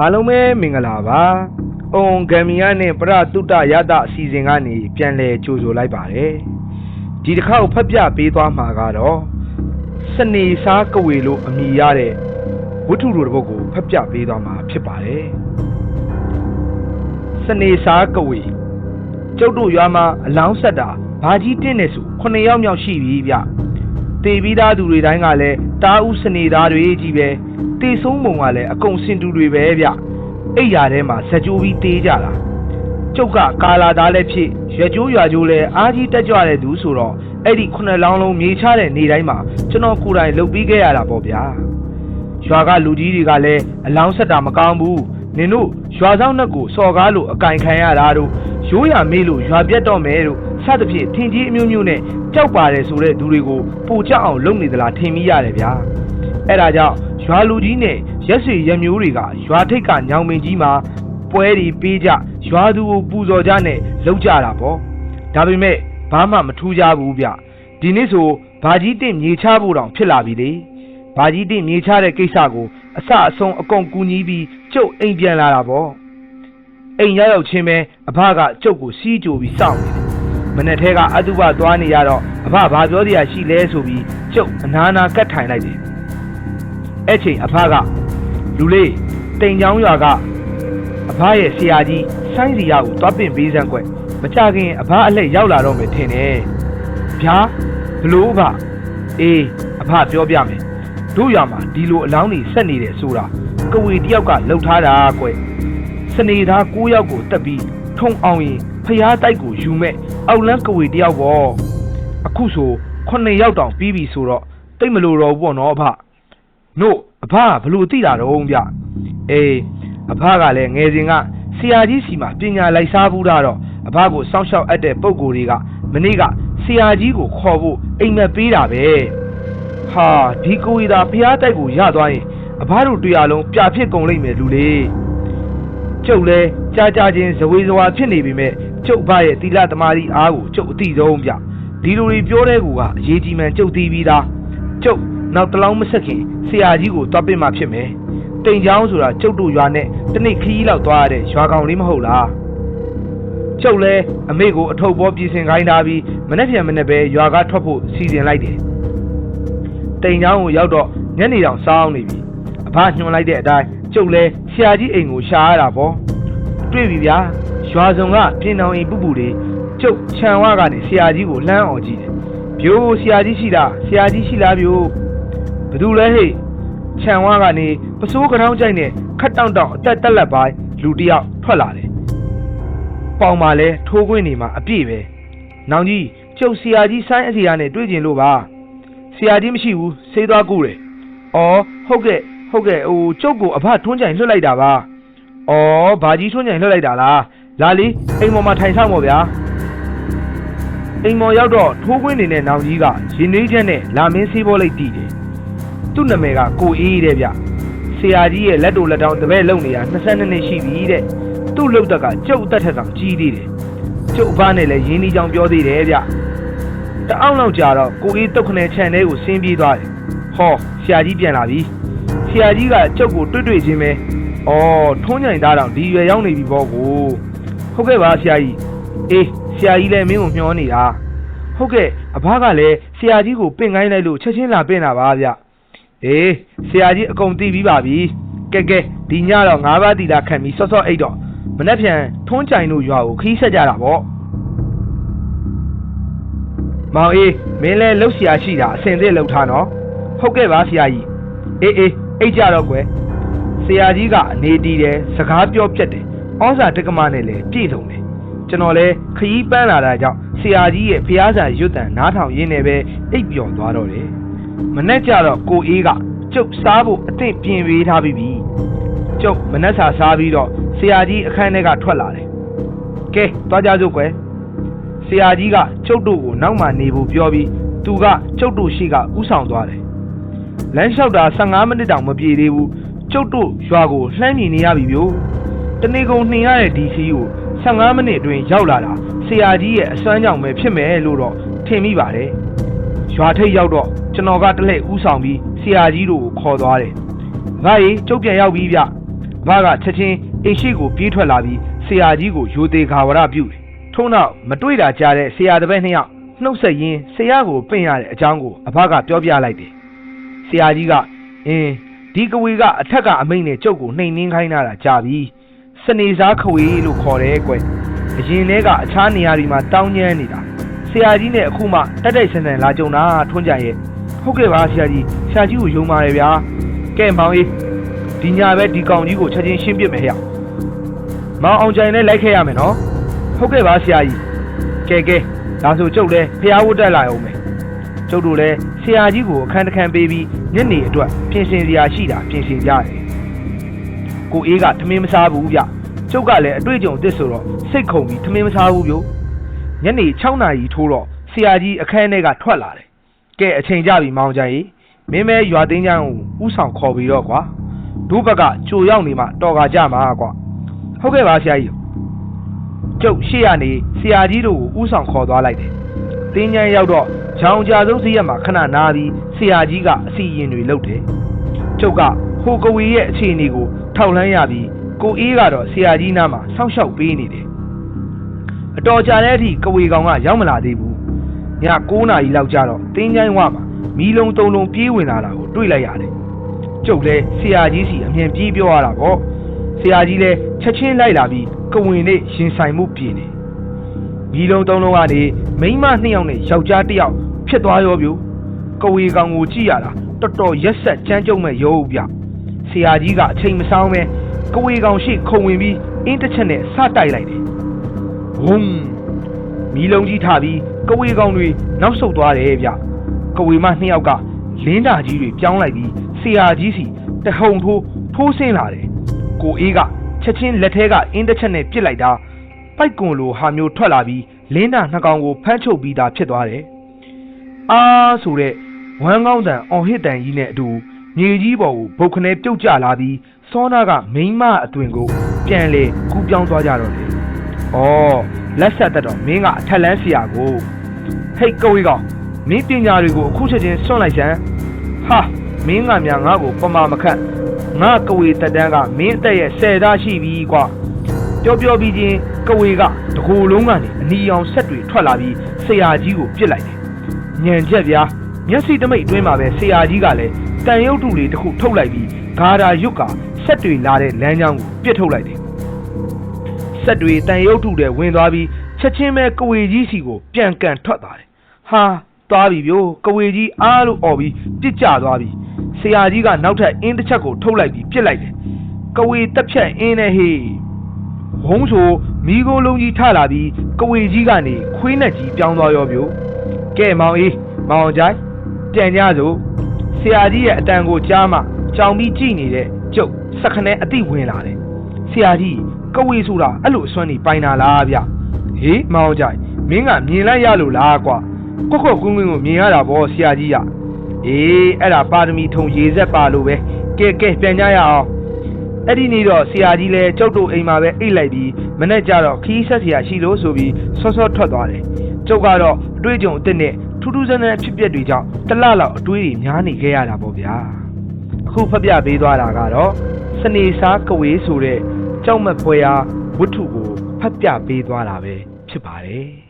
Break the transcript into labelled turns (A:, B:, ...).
A: အားလုံးပဲမင်္ဂလာပါ။အုံဂမ်မီယာနဲ့ပရတုတ္တရတအစီအစဉ်ကနေပြန်လည်ကြိုဆိုလိုက်ပါတယ်။ဒီတစ်ခေါက်ဖတ်ပြပေးသွားမှာကတော့စနေစားကဝေလို့အမည်ရတဲ့ဝတ္ထုတော်တစ်ပုဒ်ကိုဖတ်ပြပေးသွားမှာဖြစ်ပါတယ်။စနေစားကဝေကျုပ်တို့ရွာမှာအလောင်းဆက်တာဘာကြီးတင်းနေဆို9ယောက်မြောက်ရှိပြီဗျ။ တေပြီးသားသူတွေတိုင်းကလည်းတားဥစနေသားတွေကြီးပဲတေဆုံးပုံကလည်းအကုန်စင်တူတွေပဲဗျအိတ်ရထဲမှာဇကြိုးပြီးတေးကြတာကျုပ်ကကာလာသားလည်းဖြစ်ရွက်ကျိုးရွာကျိုးလည်းအားကြီးတက်ကြွတဲ့သူဆိုတော့အဲ့ဒီခုနှစ်လောင်းလုံးမြေချတဲ့နေတိုင်းမှာကျွန်တော်ကိုယ်တိုင်လှုပ်ပြီးခဲ့ရတာပေါ့ဗျာရွာကလူကြီးတွေကလည်းအလောင်းဆက်တာမကောင်းဘူးနင်တို့ရွာဆောင်နှက်ကိုစော်ကားလို့အကင်ခံရတာတို့ ရိုးရမေးလို့ရွာပြတ်တော့မယ်တို့စသဖြင့်ထင်ကြီးအမျိုးမျိုးနဲ့ကြောက်ပါတယ်ဆိုတဲ့သူတွေကိုပိုကြောက်အောင်လုပ်နေသလားထင်မိရတယ်ဗျာအဲ့ဒါကြောင့်ရွာလူကြီးနဲ့ရက်စီရမျိုးတွေကရွာထိပ်ကညောင်မင်းကြီးမှာပွဲတွေပေးကြရွာသူကိုပူဇော်ကြနဲ့လုပ်ကြတာပေါ့ဒါပေမဲ့ဘာမှမထူးကြဘူးဗျဒီနေ့ဆိုဘာကြီးတင့်မြေချဖို့တောင်ဖြစ်လာပြီလေဘာကြီးတင့်မြေချတဲ့ကိစ္စကိုအစအဆုံးအကုန်ကူညီပြီးကျုပ်အိမ်ပြန်လာတာပေါ့ အိမ်ရောက်ရောက်ချင်းပဲအဖကကျုပ်ကိုစီးကြိုပြီးစောင့်နေတယ်မနေ့ထဲကအတုပသွားနေရတော့အဖဘာပြောတရားရှိလဲဆိုပြီးကျုပ်အနာနာကတ်ထိုင်လိုက်တယ်အဲ့ချိန်အဖကလူလေးတိမ်ချောင်းရွာကအဖရဲ့ဆရာကြီးဆိုင်းစီရကိုတွားပင့်ပေးစမ်းကွမကြခင်အဖအလှည့်ရောက်လာတော့မယ်ထင်တယ်ဗျာဘလို့ဖအေးအဖပြောပြမယ်တို့ရွာမှာဒီလိုအလောင်းတွေဆက်နေတယ်ဆိုတာကဝေတယောက်ကလှုပ်ထားတာကွ စနေသား၉ယောက်ကိုတက်ပြီးထုံအောင်ရင်ဖျားတိုက်ကိုယူမဲ့အောက်လန်းကဝေတယောက်ပေါ့အခုဆို9ယောက်တောင်ပြီးပြီဆိုတော့တိတ်မလို့တော့ဘူးပေါ့နော်အဖနို့အဖကဘလို့သိတာတော့ဗျအေးအဖကလည်းငယ်စဉ်ကဆရာကြီးစီမှာပညာလိုက်စားဘူးတာတော့အဖကိုစောင့်ရှောက်အပ်တဲ့ပုံကိုယ်တွေကမနေ့ကဆရာကြီးကိုခေါ်ဖို့အိမ်မက်ပေးတာပဲဟာဒီကိုကြီးသာဖျားတိုက်ကိုရသွားရင်အဖတို့တွေ့ရလုံးပြဖြစ်ကုန်လိမ့်မယ်လူလေး ကျုပ်လဲကြာကြာချင်းဇဝေဇဝါဖြစ်နေပြီမဲ့ကျုပ်ဘရဲ့သီလသမာဓိအားကိုကျုပ်အတိဆုံးဗျဒီလိုတွေပြောတဲ့ကူကအရေးကြီးမှန်ကျုပ်သိပြီးသားကျုပ်နောက်တလောင်းမဆက်ခင်ဆရာကြီးကိုတွားပင့်မှဖြစ်မယ်တိမ်ချောင်းဆိုတာကျုပ်တို့ရွာနဲ့တနေ့ခရီးလောက်သွားရတဲ့ရွာကောင်လေးမဟုတ်လားကျုပ်လဲအမေကိုအထုပ်ပေါ်ပြင်ဆင်ခိုင်းထားပြီးမနေ့ပြန်မနေ့ပဲရွာကထွက်ဖို့စီစဉ်လိုက်တယ်တိမ်ချောင်းကိုရောက်တော့ညနေတောင်စောင်းနေပြီ အဖညွှန်လိုက်တဲ့အတိုင်းကျုပ်လဲဆရာကြီးအိမ်ကိုရှာရတာပေါ့တွေ့ပြီဗျာရွာစုံကပြင်တော်အိမ်ပူပူတွေကျုပ်ခြံဝကနေဆရာကြီးကိုလှမ်းအောင်ကြည့်တယ်။ဗျိုးဆရာကြီးရှိလားဆရာကြီးရှိလားဗျိုးဘသူလဲဟဲ့ခြံဝကနေပစိုးကထောင်းကြိုက်နဲ့ခတ်တောင့်တောင့်အသက်တက်လက်ပိုင်းလူတစ်ယောက်ထွက်လာတယ်။ပေါင်ပါလဲထိုးခွင်းနေမှာအပြည့်ပဲ။နောင်ကြီးကျုပ်ဆရာကြီးဆိုင်းအစီရနဲ့တွေ့ကျင်လို့ပါ။ဆရာကြီးမရှိဘူးဆေးသွားကူတယ်။အော်ဟုတ်ကဲ့ ဟုတ်ကဲ့ဟိုကျုပ်ကိုအဖထွန်းကြိုင်လွှတ်လိုက်တာပါ။အော်ဘာကြီးထွန်းကြိုင်လှုပ်လိုက်တာလားလာလီအိမ်ပေါ်မှာထိုင်ဆောင်ပါဗျာအိမ်ပေါ်ရောက်တော့ထိုးခွင်းနေတဲ့နောင်ကြီးကရင်နှွေးချက်နဲ့လာမင်းဆေးဘောလိတ်တည်တယ်သူ့နာမည်ကကိုအေးတဲ့ဗျဆရာကြီးရဲ့လက်တို့လက်တောင်တပည့်လုံနေတာ22နှစ်ရှိပြီတဲ့သူ့လုတ်တက်ကကျုပ်အသက်ထက်ဆောင်ကြီးသေးတယ်ကျုပ်အဖနဲ့လည်းရင်းနှီးချောင်းပြောသေးတယ်ဗျတအောင်းလောက်ကြာတော့ကိုအေးတုတ်ခနဲ့ခြံထဲကိုဆင်းပြေးသွားတယ်ဟောဆရာကြီးပြန်လာပြီ ဆရာကြီးကကျုပ်ကိုတွေ့တွေ့ချင်းပဲ။အော်ထုံးကြိုင်သားတောင်ဒီရွယ်ရောက်နေပြီပေါ့ကို။ဟုတ်ကဲ့ပါဆရာကြီး။အေးဆရာကြီးလည်းမင်းကိုမျှောနေတာ။ဟုတ်ကဲ့အဘကလည်းဆရာကြီးကိုပင့်ကိုင်းလိုက်လို့ချက်ချင်းလာပင့်တာပါဗျ။အေးဆရာကြီးအကုန်သိပြီးပါပြီ။ကဲကဲဒီညတော့ငါးပါးတီလာခံပြီးစောစောအိတ်တော့မနေ့ပြန်ထုံးကြိုင်တို့ရွာကိုခီးဆက်ကြတာပေါ့။မောင်အေးမင်းလည်းလှုပ်ရှားရှိတာအစင်သေးလှုပ်ထားနော်။ဟုတ်ကဲ့ပါဆရာကြီး။အေးအေး အိတ်ကြတော့ကွယ်။ဆရာကြီးကအနေတီးတယ်စကားပြောပြတ်တယ်ဩဇာတက္ကမနဲ့လည်းပြည့်စုံတယ်ကျွန်တော်လည်းခရီးပန်းလာတာကြောင့်ဆရာကြီးရဲ့ဖျားစာရွတ်တန်နားထောင်ရင်းနဲ့ပဲအိပ်ပျော်သွားတော့တယ်မနေ့ကျတော့ကိုအေးကကျုပ်စားဖို့အသင့်ပြင်ပေးထားပြီးပြီကျုပ်မနေ့စာစားပြီးတော့ဆရာကြီးအခန်းထဲကထွက်လာတယ်ကဲသွားကြစို့ကွယ်ဆရာကြီးကကျုပ်တို့ကိုနောက်မှနေဖို့ပြောပြီးသူကကျုပ်တို့ရှိကဥဆောင်သွားတယ် လမ်းလျှောက်တာ15မိနစ်တောင်မပြည့်သေးဘူးကျုပ်တို့ရွာကိုလှမ်းမြင်နေရပြီဗျို့တနေကုန်နှင်ရတဲ့ဒီစီကို15မိနစ်အတွင်းရောက်လာတာဆရာကြီးရဲ့အစွမ်းကြောင့်ပဲဖြစ်မယ်လို့တော့ထင်မိပါတယ်ရွာထိပ်ရောက်တော့ကျွန်တော်ကတလှည့်ဥဆောင်ပြီးဆရာကြီးတို့ကိုခေါ်သွားတယ်။ဘာကြီးကျုပ်ပြန်ရောက်ပြီဗျ။မဘကချက်ချင်းအိမ်ရှိကိုပြေးထွက်လာပြီးဆရာကြီးကိုယူသေးခါဝရပြုတယ်ထို့နောက်မတွေ့တာကြားတဲ့ဆရာတစ်ပည့်နှစ်ယောက်နှုတ်ဆက်ရင်းဆရာကိုပင့်ရတဲ့အကြောင်းကိုအဘကပြောပြလိုက်တယ် ဆရာကြီးကအင်းဒီကဝေကအထက်ကအမိန့်နဲ့ကျုပ်ကိုနှိမ်နှင်းခိုင်းတာကြာပြီစနေစားခဝေလို့ခေါ်တယ်ကွအရင်တည်းကအခြားနေရာတွေမှာတောင်းကျမ်းနေတာဆရာကြီးနဲ့အခုမှတက်တိုက်ဆန်ဆန်လာကြုံတာထွန်းကြရဲ့ဟုတ်ကဲ့ပါဆရာကြီးဆရာကြီးကိုယုံပါတယ်ဗျာကဲမောင်ကြီးဒီညပဲဒီကောင်ကြီးကိုချက်ချင်းရှင်းပြမယ်ဟဲ့မောင်အောင်ကြိုင်နဲ့လိုက်ခဲ့ရမယ်နော်ဟုတ်ကဲ့ပါဆရာကြီးကဲကဲဒါဆိုကျုပ်လည်းဖျားဝတ်တက်လာအောင်မယ် ကျုပ်တို့လည်းဆရာကြီးကိုအခန်းတစ်ခန်းပေးပြီးညနေအတွက်ပြင်ဆင်စရာရှိတာပြင်ဆင်ကြတယ်ကိုအေးကထမင်းမစားဘူးဗျကျုပ်ကလည်းအတွေ့အကြုံအသစ်ဆိုတော့စိတ်ခုန်ပြီးထမင်းမစားဘူးဗျညနေ6နာရီထိုးတော့ဆရာကြီးအခန်းထဲကထွက်လာတယ်ကဲအချိန်ကြပြီမောင်ကြိုင်မင်းမဲရွာသိန်းချမ်းကိုဥဆောင်ခေါ်ပြီးတော့ကွာဒုဘက်ကကြိုရောက်နေမှတော်ကာကြမှာကွာဟုတ်ကဲ့ပါဆရာကြီးကျုပ်ရှေ့ရနေဆရာကြီးတို့ကိုဥဆောင်ခေါ်သွားလိုက်တယ်တင်းချမ်းရောက်တော့ ဂျောင်ကြဆုံးစီးရက်မှာခဏနားပြီးဆရာကြီးကအစီရင်တွေလုပ်တယ်ကျုပ်ကဟိုကဝေရဲ့အခြေအနေကိုထောက်လှမ်းရပြီးကိုအေးကတော့ဆရာကြီးနားမှာစောင့်ရှောက်ပေးနေတယ်အတော်ကြာတဲ့အထိကဝေကောင်ကရောက်မလာသေးဘူးည9နာရီလောက်ကျတော့တင်းချိုင်းဝမှာမီးလုံးတုံလုံးပြေးဝင်လာတာကိုတွေ့လိုက်ရတယ်ကျုပ်လည်းဆရာကြီးစီအမြင်ပြေးပြောရတာပေါ့ဆရာကြီးလည်းချက်ချင်းလိုက်လာပြီးကဝင်နဲ့ရင်ဆိုင်မှုပြင်နေမီးလုံးတုံလုံးကနေမိန်းမနှစ်ယောက်နဲ့ယောက်ျားတစ်ယောက် ဖြစ်သွားရောပြိုကဝေကောင်ကိုကြည့်ရတာတော်တော်ရက်ဆက်ကြမ်းကြုတ်မဲ့ရုပ်ပြဆရာကြီးကအချိန်မဆောင်ပဲကဝေကောင်ရှိခုံဝင်ပြီးအင်းတစ်ချက်နဲ့စတိုက်လိုက်တယ်ဝုန်းမီးလုံးကြီးထပြီးကဝေကောင်တွေနောက်ဆုတ်သွားတယ်ဗျကဝေမနှစ်ယောက်ကလင်းတာကြီးတွေပြောင်းလိုက်ပြီးဆရာကြီးစီတဟုန်ထိုးထိုးဆင်းလာတယ်ကိုအေးကချက်ချင်းလက်ထဲကအင်းတစ်ချက်နဲ့ပြစ်လိုက်တာပိုက်ကွန်လိုဟာမျိုးထွက်လာပြီးလင်းတာနှစ်ကောင်ကိုဖမ်းချုပ်ပြီးသားဖြစ်သွားတယ် အာဆိုတဲ့ဝမ်းကောင်းတန်အော်ဟစ်တန်ကြီးနဲ့အတူမြေကြီးပေါ်ကိုဘုတ်ခနဲပြုတ်ကျလာပြီးစောနာကမိန်းမအသွင်ကိုပြန်လေကူးပြောင်းသွားကြတော့တယ်။အော်လက်ဆက်သက်တော့မင်းကအထက်လန်းဆရာကိုဟိတ်ကိုဝေးကောင်မင်းပညာတွေကိုအခုချက်ချင်းစွန့်လိုက်စမ်းဟာမင်းကများငါ့ကိုပမာမခတ်ငါကဝေတက်တန်းကမင်းအသက်ရဲ့ဆယ်သားရှိပြီကွာပြောပြောပြီးချင်းကဝေကတကိုယ်လုံးကနေအနီရောင်ဆက်တွေထွက်လာပြီးဆရာကြီးကိုပြစ်လိုက်တယ် ညံချက်ဗျာမျက်စိတမိတ်အတွင်းမှာပဲဆရာကြီးကလည်းတန်ရုပ်တုလေးတစ်ခုထုတ်လိုက်ပြီးဂါရာရွတ်ကဆက်တွေလာတဲ့လမ်းကြောင်းကိုပြစ်ထုတ်လိုက်တယ်ဆက်တွေတန်ရုပ်တုတဲ့ဝင်သွားပြီးချက်ချင်းပဲကဝေကြီးစီကိုပြန်ကန်ထွက်သွားတယ်ဟာသွားပြီဗျို့ကဝေကြီးအားလို့អော်ပြီးပြစ်ကျသွားပြီဆရာကြီးကနောက်ထပ်အင်းတစ်ချက်ကိုထုတ်လိုက်ပြီးပြစ်လိုက်တယ်ကဝေတက်ဖြတ်အင်းနဲ့ဟေးဝုံးဆိုမိโกလုံးကြီးထလာပြီးကဝေကြီးကနေခွေးနဲ့ကြီးပြောင်းသွားရောဗျို့ ကဲမောင်အေးမောင်ကြိုင်ပြန်ကြစို့ဆရာကြီးရဲ့အတန်ကိုကြားမှကြောင်ပြီးကြည့်နေတဲ့ကျုပ်စက္ကနဲအတိဝင်လာတယ်ဆရာကြီးကဝေဆိုတာအဲ့လိုအစွမ်းနေပိုင်တာလားဗျဟေးမောင်ကြိုင်မင်းကမြင်လိုက်ရလို့လားကွာကွက်ကွက်ကွင်းကွင်းကိုမြင်ရတာဗောဆရာကြီးကအေးအဲ့ဒါပါရမီထုံရေဆက်ပါလို့ပဲကဲကဲပြန်ကြရအောင်အဲ့ဒီနေ့တော့ဆရာကြီးလဲကျုပ်တို့အိမ်မှာပဲအိတ်လိုက်ပြီးမနေ့ကျတော့ခီးဆက်ဆရာရှိလို့ဆိုပြီးစောစောထွက်သွားတယ် ကျုပ်ကတော့အတွေ့အကြုံအစ်စ်နဲ့ထူးထူးဆန်းဆန်းအဖြစ်အပျက်တွေကြောင့်တစ်လလောက်အတွေးတွေများနေခဲ့ရတာပေါ့ဗျာအခုဖတ်ပြပေးသွားတာကတော့စနေစားကဝေးဆိုတဲ့ကြောက်မက်ဖွယ်ရာဝတ္ထုကိုဖတ်ပြပေးသွားတာပဲဖြစ်ပါတယ်